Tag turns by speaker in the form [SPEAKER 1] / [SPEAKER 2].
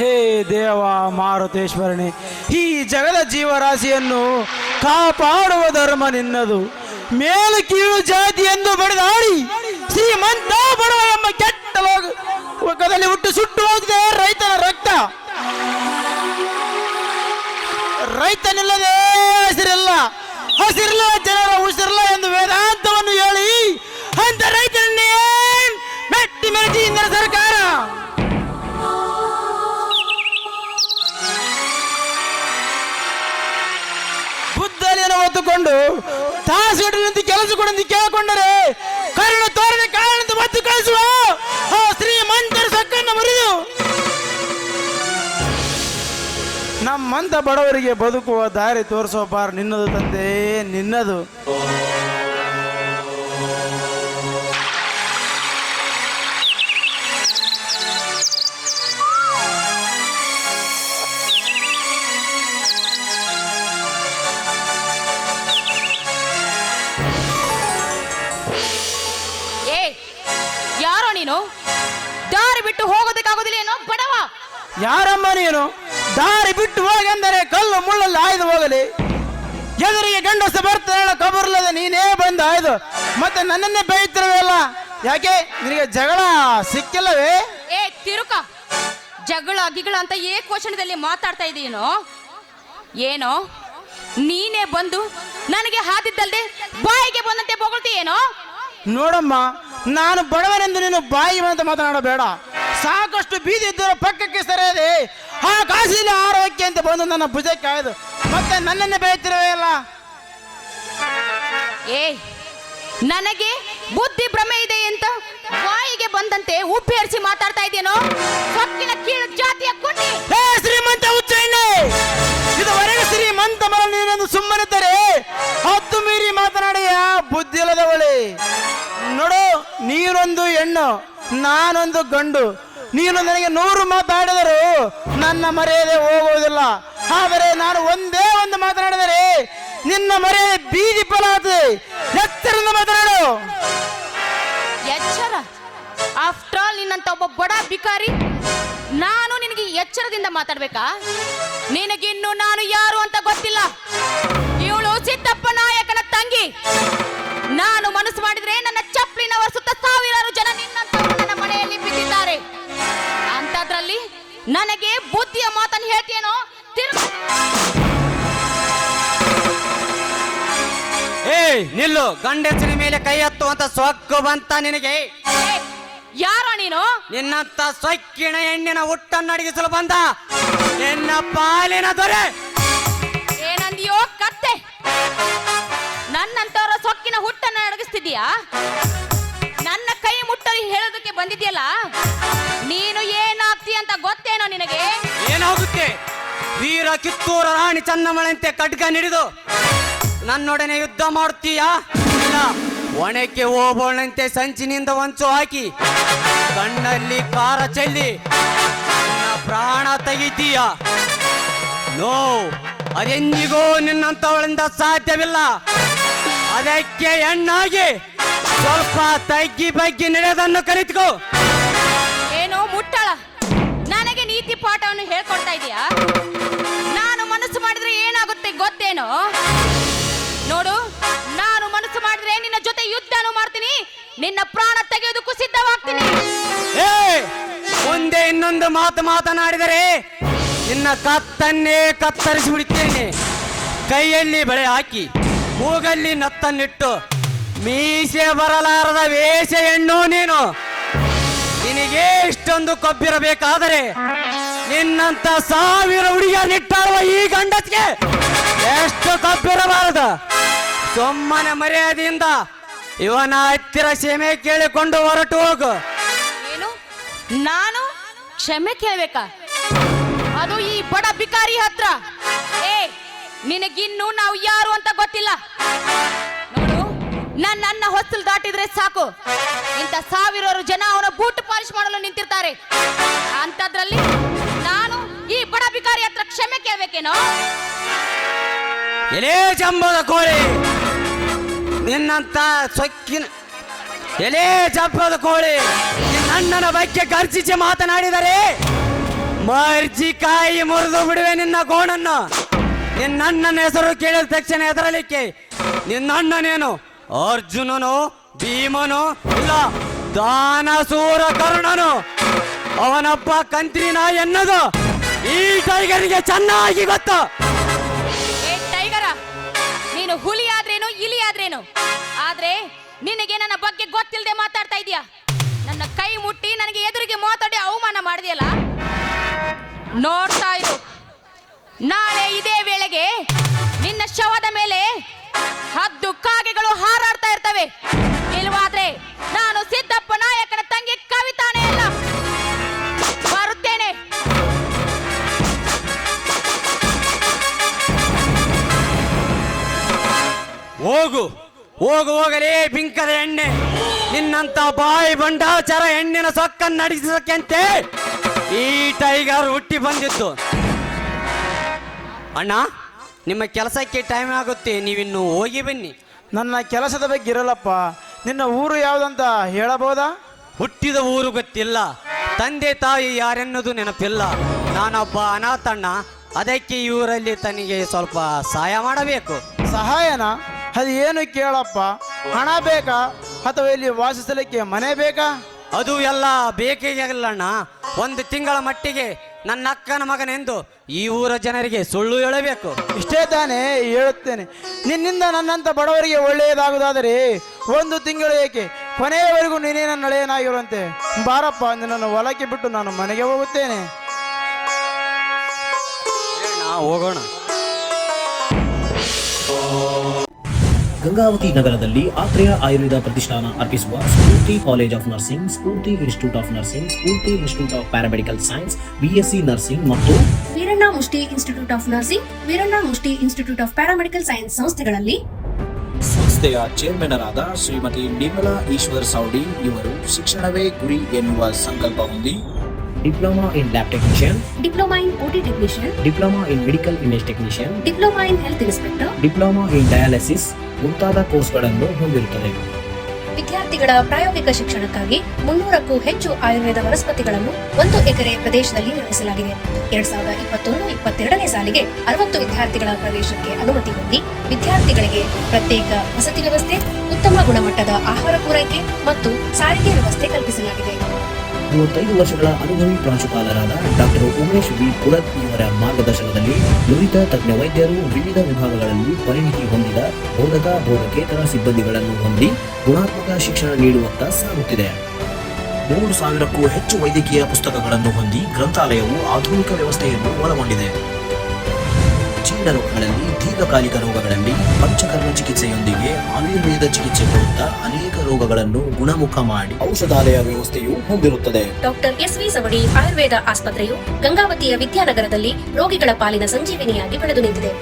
[SPEAKER 1] ಹೇ ದೇವ ಮಾರುತೇಶ್ವರನೇ, ಈ ಜಗದ ಜೀವರಾಶಿಯನ್ನು ಕಾಪಾಡುವ ಧರ್ಮ ನಿನ್ನದು. ಮೇಲು ಕೀಳು ಜಾತಿ ಎಂದು ಬಡಿದಾಡಿ, ಶ್ರೀಮಂತ ಬಡವ ಎಂಬ ಕೆಟ್ಟ ಲೋಕ- ಲೋಕದಲ್ಲಿ ಹುಟ್ಟು ಸುಟ್ಟು ಹೋಗಿದೆ ರೈತನ ರಕ್ತ. ರೈತನಿಲ್ಲದೆ ಹಸಿರಿಲ್ಲ ಹಸಿರಿಲ್ಲ, ಜನರ ಉಸಿರಿಲ್ಲ ಎಂದು ವೇದಾಂತವನ್ನು ಹೇಳಿ, ಅಂತ ರೈತನನ್ನೇ ಮೆಟ್ಟಿ ಮೆಟ್ಟಿ ಇಂದಿನ ಸರ್ಕಾರ ತಾಸುಗಟ್ಟಲೆಂದು ಕೆಲಸ ಕೊಡಂದು ಕೇಳಿಕೊಂಡರೆ ಕರುಣ ತೋರದೆ ಕಾರಣಂತ ಮತ್ತು ಕಳಿಸುವ. ಆ ಶ್ರೀಮಂತರ ಸಕ್ಕನ್ನು ಮುರಿದು ನಮ್ಮಂತ ಬಡವರಿಗೆ ಬದುಕುವ ದಾರಿ ತೋರಿಸೋ ಬಾರ್ ನಿನ್ನದು ತಂದೆ, ನಿನ್ನದು.
[SPEAKER 2] ಬಿಟ್ಟು ಹೋಗೋದಕ್ಕಾಗೋದಿಲ್ಲ ಏನೋ ಬಡವ.
[SPEAKER 1] ಯಾರಮ್ಮ ನೀನು? ದಾರಿ ಬಿಟ್ಟು ಹೋಗೆಂದರೆ ಕಲ್ಲು ಮುಳ್ಳಲ್ಲಿ ಆಯ್ದು ಹೋಗಲಿ. ಎದುರಿಗೆ ಗಂಡಸ ಬರ್ತಾನೆ ಕಬರ್ಲದ ನೀನೇ ಬಂದು ಆಯ್ದು. ಮತ್ತೆ ನನ್ನನ್ನೇ ಬೈತಿರುವೆಲ್ಲ ಯಾಕೆ? ನಿನಗೆ ಜಗಳ ಸಿಕ್ಕಿಲ್ಲವೇ?
[SPEAKER 2] ಏ ತಿರುಕ. ಜಗಳ ಗಿಗಳ ಅಂತ ಏ ಕ್ವಶನದಲ್ಲಿ ಮಾತಾಡ್ತಾ ಇದೀನೋ ಏನೋ? ನೀನೇ ಬಂದು ನನಗೆ ಹಾದಿದ್ದಲ್ದೆ ಬಾಯಿಗೆ ಬಂದಂತೆ ಬೊಗಳ್ತೀಯೇನೋ?
[SPEAKER 1] ನೋಡಮ್ಮ ನಾನು ಬಡವನೆಂದು ನೀನು ಬಾಯಿ ಬಂದಂತೆ ಮಾತನಾಡಬೇಡ. ಸಾಕಷ್ಟು ಬೀದಿ ಇದ್ದರೂ ಪಕ್ಕಕ್ಕೆ ಸರಿಯದೆ. ಆ ಕಾಸಿನ ಆರೋಗ್ಯ ಅಂತ ಬಂದು ನನ್ನ ಭುಜಕ್ಕೆ ಆಯ್ದು ಮತ್ತೆ ನನ್ನನ್ನು ಬೈತಿರುವೆಯಲ್ಲ
[SPEAKER 2] ಏ ನನಗೆ ಬುದ್ಧಿ ಭ್ರಮೆ ಇದೆ ಅಂತ ಬಾಯಿಗೆ ಬಂದಂತೆ ಉಪ್ಪೇರಿಸಿ ಮಾತಾಡ್ತಾ ಇದೇನೋ? ಸೊಕ್ಕಿನ ಕೀಳು ಜಾತಿಯ ಕುಂಡಿ.
[SPEAKER 1] ಹೇ ಶ್ರೀಮಂತ ಇದು ಇದುವರೆಗೆ ಶ್ರೀಮಂತ ಮರ ನೀನೆಂದು ಸುಮ್ಮನಿದ್ದರೆ ಹತ್ತು ಮೀರಿ ಮಾತನಾಡಿಯ ಬುದ್ಧಿ ಇಲ್ಲದವಳೆ. ನೋಡು ನೀನೊಂದು ಹೆಣ್ಣು ನಾನೊಂದು ಗಂಡು. ನೀನು ನನಗೆ ನೂರು ಮಾತಾಡಿದರು ನನ್ನ ಮರ್ಯಾದೆ ಹೋಗುವುದಿಲ್ಲ. ಆದರೆ ನಾನು ಒಂದೇ ಒಂದು ಮಾತನಾಡಿದರೆ, ನಿನ್ನ ಮರ್ಯಾದೆ ಬೀದಿ ಫಲ ಆಗ್ತದೆ
[SPEAKER 2] ಎಚ್ಚರ? ಆಫ್ಟರ್ ಆಲ್ ನಿನ್ನಂತ ಒಬ್ಬ ಬಡ ಬಿಕಾರಿ ನಾನು ನಿನಗೆ ಎಚ್ಚರದಿಂದ ಮಾತಾಡ್ಬೇಕಾ? ನಿನಗಿನ್ನು ನಾನು ಯಾರು ಅಂತ ಗೊತ್ತಿಲ್ಲ. ಇವಳು ಚಿತ್ತಪ್ಪ ನಾಯಕನ ತಂಗಿ. ನನಗೆ ಬುದ್ಧಿಯ ಮಾತನ್ನು ಹೇಳ್ತೀಯೇನೋ? ಏ
[SPEAKER 3] ಏಯ್ ನಿಲ್ಲು. ಗಂಡಸಿನ ಮೇಲೆ ಕೈ ಎತ್ತುವಂತ ಸೊಕ್ಕು ಬಂತ ನಿನಗೆ.
[SPEAKER 2] ಯಾರೋ ನೀನು?
[SPEAKER 3] ನಿನ್ನಂತ ಸೊಕ್ಕಿನ ಹೆಣ್ಣಿನ ಹುಟ್ಟನ್ನು ಅಡಗಿಸಲು ಬಂದ. ನಿನ್ನ ಪಾಲಿನ ದೊರೆ.
[SPEAKER 2] ಏನಂದಿಯೋ ಕತ್ತೆ. ನನ್ನಂತವರ ಸೊಕ್ಕಿನ ಹುಟ್ಟನ್ನು ಅಡಗಿಸ್ತಿದೀಯಾ ಹೇಳೋದಕ್ಕೆ ಬಂದಿದ್ಯಲ್ಲ ನೀನು ಏನಾಗ್ತಿ ಅಂತ ಗೊತ್ತೇನೋ ನಿನಗೆ?
[SPEAKER 3] ಏನಾಗುತ್ತೆ? ವೀರ ಕಿತ್ತೂರ ರಾಣಿ ಚೆನ್ನಮ್ಮಳಂತೆ ಖಡ್ಗ ಹಿಡಿದು ನನ್ನೊಡನೆ ಯುದ್ಧ ಮಾಡುತ್ತೀಯಾ ಇಲ್ಲ. ಒಣಕ್ಕೆ ಹೋಗೋಣಂತೆ ಸಂಚಿನಿಂದ ಹೊಂಚು ಹಾಕಿ ಕಣ್ಣಲ್ಲಿ ಕಾರ ಚೆಲ್ಲಿ ಪ್ರಾಣ ತೆಗಿತೀಯ? ನೋ, ಅದೆಂದಿಗೂ ನಿನ್ನಂತವಳಿಂದ ಸಾಧ್ಯವಿಲ್ಲ. ಅದಕ್ಕೆ ಹೆಣ್ಣಾಗಿ ಸ್ವಲ್ಪ ತಗ್ಗಿ ಬಗ್ಗಿ ನಡೆಯೋದನ್ನು ಕಲಿತ್ಕೋ.
[SPEAKER 2] ಏನೋ ಮುಟ್ಟಳ. ನನಗೆ ನೀತಿ ಪಾಠವನ್ನು ಹೇಳ್ಕೊಡ್ತಾ ಇದೀಯಾ? ನಾನು ಮನಸ್ಸು ಮಾಡಿದ್ರೆ ಏನಾಗುತ್ತೆ ಗೊತ್ತೇನೋ? ನೋಡು ನಾನು ಮನಸ್ಸು ಮಾಡಿದ್ರೆ ನಿನ್ನ ಜೊತೆ ಯುದ್ಧನೂ ಮಾಡ್ತೀನಿ ನಿನ್ನ ಪ್ರಾಣ ತೆಗೆಯೋದಕ್ಕೂ ಸಿದ್ಧವಾಗ್ತೀನಿ.
[SPEAKER 3] ಏ ಮುಂದೆ ಇನ್ನೊಂದು ಮಾತು ಮಾತನಾಡಿದರೆ ನಿನ್ನ ಕತ್ತನ್ನೇ ಕತ್ತರಿಸಿ ಬಿಡುತ್ತೇನೆ. ಕೈಯಲ್ಲಿ ಬಳೆ ಹಾಕಿ ಮೂಗಲ್ಲಿ ನತ್ತನ್ನಿಟ್ಟು ಮೀಸೆ ಬರಲಾರದ ವೇಷ ಹೆಣ್ಣು ನೀನು. ನಿನಗೆ ಇಷ್ಟೊಂದು ಕೊಬ್ಬಿರಬೇಕಾದರೆ ನಿನ್ನಂತ ಸಾವಿರ ಹುಡುಗಿಯರ್ನಿಟ್ಟಾಳುವ ಈ ಗಂಡಸ್ಗೆ ಎಷ್ಟು ಕೊಬ್ಬಿರಬಾರದು? ಸುಮ್ಮನೆ ಮರ್ಯಾದೆಯಿಂದ ಇವನ ಹತ್ತಿರ ಕ್ಷಮೆ ಕೇಳಿಕೊಂಡು ಹೊರಟು ಹೋಗು.
[SPEAKER 2] ಏನು? ನಾನು? ಕ್ಷಮೆ ಕೇಳಬೇಕಾ? ಅದು ಈ ಬಡ ಬಿಕಾರಿ ಹತ್ರ. ಏ, ನಿನಗಿನ್ನು ನಾವು ಯಾರು ಅಂತ ಗೊತ್ತಿಲ್ಲ. ನನ್ನ ಹೊಸ್ತಲು ದಾಟಿದ್ರೆ ಸಾಕು. ಇಂಥ ಸಾವಿರಾರು ಜನ ಅವನ ಬೂಟ್ ಪಾಲಿಶ್ ಮಾಡಲು ನಿಂತಿರ್ತಾರೆ. ಅಂತದ್ರಲ್ಲಿ ನಾನು ಈ ಬಡ ಬಿಕಾರಿ ಹತ್ರ ಕ್ಷಮೆ ಕೇಳಬೇಕೇನೋ?
[SPEAKER 3] ಎಲೇ ಜಂಬದ ಕೋಳಿ! ನಿನ್ನಂತ ಸೊಕ್ಕಿನ ಎಲೆ ಜಂಬದ ಕೋಳಿ! ನಿನ್ನ ಅಣ್ಣನ ಬಗ್ಗೆ ಗರ್ಜಿಸಿ ಮಾತನಾಡಿದರೆ ಮರ್ಜಿ ಕಾಯಿ ಮುರಿದು ಬಿಡುವೆ ನಿನ್ನ ಗೋಣನ್ನು. ನಿನ್ನ ಅಣ್ಣನ ಹೆಸರು ಕೇಳಿದ ತಕ್ಷಣ ಹೆದರಲಿಕ್ಕೆ ನಿನ್ನ ಅಣ್ಣನೇನು ಅರ್ಜುನನು, ಭೀಮನು, ಇಲ್ಲ, ದಾನಸೂರ ಕರ್ಣನು. ಅವನಪ್ಪ ಕಂತ್ರಿನ ಎನ್ನದು ಈ ಟೈಗರ್ಗೆ ಚೆನ್ನಾಗಿ ಗೊತ್ತು.
[SPEAKER 2] ಏ ಟೈಗರ, ನೀನು ಹುಲಿ ಆದ್ರೇನು, ಇಲಿ ಆದ್ರೇನು? ಆದ್ರೆ ನಿನಗೆ ನನ್ನ ಬಗ್ಗೆ ಗೊತ್ತಿಲ್ಲದೆ ಮಾತಾಡ್ತಾ ಇದೀಯಾ ನನ್ನ ಕೈ ಮುಟ್ಟಿ ನನಗೆ ಎದುರಿಗೆ ಮಾತಾಡಿ ಅವಮಾನ ಮಾಡಿದೆಯಲ್ಲ? ನೋಡ್ತಾ ಇರು. ನಾಳೆ ಇದೇ ವೇಳೆಗೆ ನಿನ್ನ ಶವದ ಮೇಲೆ ಹದ್ದು ಕಾಗೆಗಳು ಹಾರಾಡ್ತಾ ಇರ್ತವೆ. ಇಲ್ವಾದ್ರೆ ನಾನು ಸಿದ್ದಪ್ಪ ನಾಯಕನ ತಂಗಿ ಕವಿತಾನೇ ಅಲ್ಲ. ಬರುತ್ತೇನೆ.
[SPEAKER 3] ಹೋಗು. ಹೋಗು, ಹೋಗಲೇ ಬಿಂಕದ ಎಣ್ಣೆ. ನಿನ್ನಂತ ಬಾಯಿ ಬಂಡಾಚಾರ ಹೆಣ್ಣಿನ ಸೊಕ್ಕನ್ನು ನಡೆಸೋಕೆಂತೆ ಈ ಟೈಗರ್ ಹುಟ್ಟಿ ಬಂದಿತ್ತು ಅಣ್ಣ ನಿಮ್ಮ ಕೆಲಸಕ್ಕೆ ಟೈಮ್ ಆಗುತ್ತೆ ನೀವಿನ್ನು ಹೋಗಿ ಬನ್ನಿ.
[SPEAKER 1] ನನ್ನ ಕೆಲಸದ ಬಗ್ಗೆ ಇರಲ್ಲಪ್ಪ ನಿನ್ನ ಊರು ಯಾವುದಂತ ಹೇಳಬಹುದಾ?
[SPEAKER 3] ಹುಟ್ಟಿದ ಊರು ಗೊತ್ತಿಲ್ಲ ತಂದೆ ತಾಯಿ ಯಾರೆನ್ನೋದು ನೆನಪಿಲ್ಲ. ನಾನೊಬ್ಬ ಅನಾಥಣ್ಣ ಅದಕ್ಕೆ ಈ ಊರಲ್ಲಿ ತನಗೆ ಸ್ವಲ್ಪ ಸಹಾಯ ಮಾಡಬೇಕು.
[SPEAKER 1] ಸಹಾಯನ? ಅದು ಏನು ಕೇಳಪ್ಪ? ಹಣ ಬೇಕಾ? ಅಥವಾ ಇಲ್ಲಿ ವಾಸಿಸಲಿಕ್ಕೆ ಮನೆ ಬೇಕಾ?
[SPEAKER 3] ಅದು ಎಲ್ಲ ಬೇಕಾಗಿಲ್ಲಣ್ಣ ಒಂದು ತಿಂಗಳ ಮಟ್ಟಿಗೆ ನನ್ನ ಅಕ್ಕನ ಮಗನೆಂದು ಈ ಊರ ಜನರಿಗೆ ಸುಳ್ಳು ಹೇಳಬೇಕು.
[SPEAKER 1] ಇಷ್ಟೇ ತಾನೇ ಹೇಳುತ್ತೇನೆ. ನಿನ್ನಿಂದ ನನ್ನಂತ ಬಡವರಿಗೆ ಒಳ್ಳೆಯದಾಗುವುದಾದರೆ ಒಂದು ತಿಂಗಳು ಏಕೆ? ಕೊನೆಯವರೆಗೂ ನೀನೇ ನನ್ನ ಹಳೆಯನಾಗಿರುವಂತೆ. ಬಾರಪ್ಪ ನನ್ನನ್ನು ಹೊಲಕ್ಕೆ ಬಿಟ್ಟು ನಾನು ಮನೆಗೆ ಹೋಗುತ್ತೇನೆ.
[SPEAKER 3] ನಾ ಹೋಗೋಣ.
[SPEAKER 4] ಗಂಗಾವತಿ ನಗರದಲ್ಲಿ ಆತ್ರೇಯ ಆಯುರ್ವೇದ ಪ್ರತಿಷ್ಠಾನ ಅರ್ಪಿಸುವ Spoorthi college of nursing Spoorthi institute of nursing Spoorthi institute of paramedical science BSc nursing ಮತ್ತು
[SPEAKER 5] ವೀರಣ್ಣ ಮುಷ್ಟಿ ಇನ್ಸ್ಟಿಟ್ಯೂಟ್ ಆಫ್ ನರ್ಸಿಂಗ್ ವೀರಣ್ಣ ಮುಷ್ಟಿ ಇನ್ಸ್ಟಿಟ್ಯೂಟ್ ಆಫ್ ಪ್ಯಾರಾಮೆಡಿಕಲ್ ಸೈನ್ಸ್ ಸಂಸ್ಥೆಗಳಲ್ಲಿ.
[SPEAKER 4] ಸಂಸ್ಥೆಯ ಚೇರ್ಮನರಾದ ಶ್ರೀಮತಿ ನಿರ್ಮಲಾ ಈಶ್ವರ್ ಸೌಡಿ ಇವರು ಶಿಕ್ಷಣವೇ ಗುರಿ ಎನ್ನುವ ಸಂಕಲ್ಪ ಹೊಂದಿ diploma in lab technician
[SPEAKER 5] diploma in OT technician
[SPEAKER 4] diploma in medical image technician
[SPEAKER 5] diploma in health inspector
[SPEAKER 4] diploma in dialysis ಮುಂತಾದ ಕೋರ್ಸ್ಗಳನ್ನು ಹೊಂದಿರುತ್ತದೆ.
[SPEAKER 5] ವಿದ್ಯಾರ್ಥಿಗಳ ಪ್ರಾಯೋಗಿಕ ಶಿಕ್ಷಣಕ್ಕಾಗಿ ಮುನ್ನೂರಕ್ಕೂ ಹೆಚ್ಚು ಆಯುರ್ವೇದ ವನಸ್ಪತಿಗಳನ್ನು ಒಂದು ಎಕರೆ ಪ್ರದೇಶದಲ್ಲಿ ನಿರ್ಮಿಸಲಾಗಿದೆ. ಎರಡ್ ಸಾವಿರದ ಇಪ್ಪತ್ತೊಂದು, ಇಪ್ಪತ್ತೆರಡನೇ ಸಾಲಿಗೆ ಅರವತ್ತು ವಿದ್ಯಾರ್ಥಿಗಳ ಪ್ರವೇಶಕ್ಕೆ ಅನುಮತಿ ಹೊಂದಿ ವಿದ್ಯಾರ್ಥಿಗಳಿಗೆ ಪ್ರತ್ಯೇಕ ವಸತಿ ವ್ಯವಸ್ಥೆ, ಉತ್ತಮ ಗುಣಮಟ್ಟದ ಆಹಾರ ಪೂರೈಕೆ ಮತ್ತು ಸಾರಿಗೆ ವ್ಯವಸ್ಥೆ ಕಲ್ಪಿಸಲಾಗಿದೆ.
[SPEAKER 4] ಮೂವತ್ತೈದು ವರ್ಷಗಳ ಅನುಭವಿ ಪ್ರಾಂಶುಪಾಲರಾದ ಡಾಕ್ಟರ್ ಉಮೇಶ್ ವಿ ಪುರತ್ ಇವರ ಮಾರ್ಗದರ್ಶನದಲ್ಲಿ ನುರಿತ ತಜ್ಞ ವೈದ್ಯರು ವಿವಿಧ ವಿಭಾಗಗಳಲ್ಲಿ ಪರಿಣಿತಿ ಹೊಂದಿದ ಬೋಧಕ, ಬೋಧಕೇತರ ಸಿಬ್ಬಂದಿಗಳನ್ನು ಹೊಂದಿ ಗುಣಾತ್ಮಕ ಶಿಕ್ಷಣ ನೀಡುವತ್ತ ಸಾಗುತ್ತಿದೆ. ಮೂರು ಸಾವಿರಕ್ಕೂ ಹೆಚ್ಚು ವೈದ್ಯಕೀಯ ಪುಸ್ತಕಗಳನ್ನು ಹೊಂದಿ ಗ್ರಂಥಾಲಯವು ಆಧುನಿಕ ವ್ಯವಸ್ಥೆಯನ್ನು ಒಳಗೊಂಡಿದೆ. ಜೀರ್ಣ ರೋಗಗಳಲ್ಲಿ ದೀರ್ಘಕಾಲಿಕ ರೋಗಗಳಲ್ಲಿ ಪಂಚಕರ್ಮ ಚಿಕಿತ್ಸೆಯೊಂದಿಗೆ ಆಯುರ್ವೇದ ಚಿಕಿತ್ಸೆ ಕೊಡುತ್ತಾ ಅನೇಕ ರೋಗಗಳನ್ನು ಗುಣಮುಖ ಮಾಡಿ ಔಷಧಾಲಯ ವ್ಯವಸ್ಥೆಯು ಹೊಂದಿರುತ್ತದೆ.
[SPEAKER 5] Doctor S V Savadi Ayurveda ಆಸ್ಪತ್ರೆಯು ಗಂಗಾವತಿಯ ವಿದ್ಯಾನಗರದಲ್ಲಿ ರೋಗಿಗಳ ಪಾಲಿನ ಸಂಜೀವಿನಿಯಾಗಿ ಬೆಳೆದು ನಿಂತಿದೆ.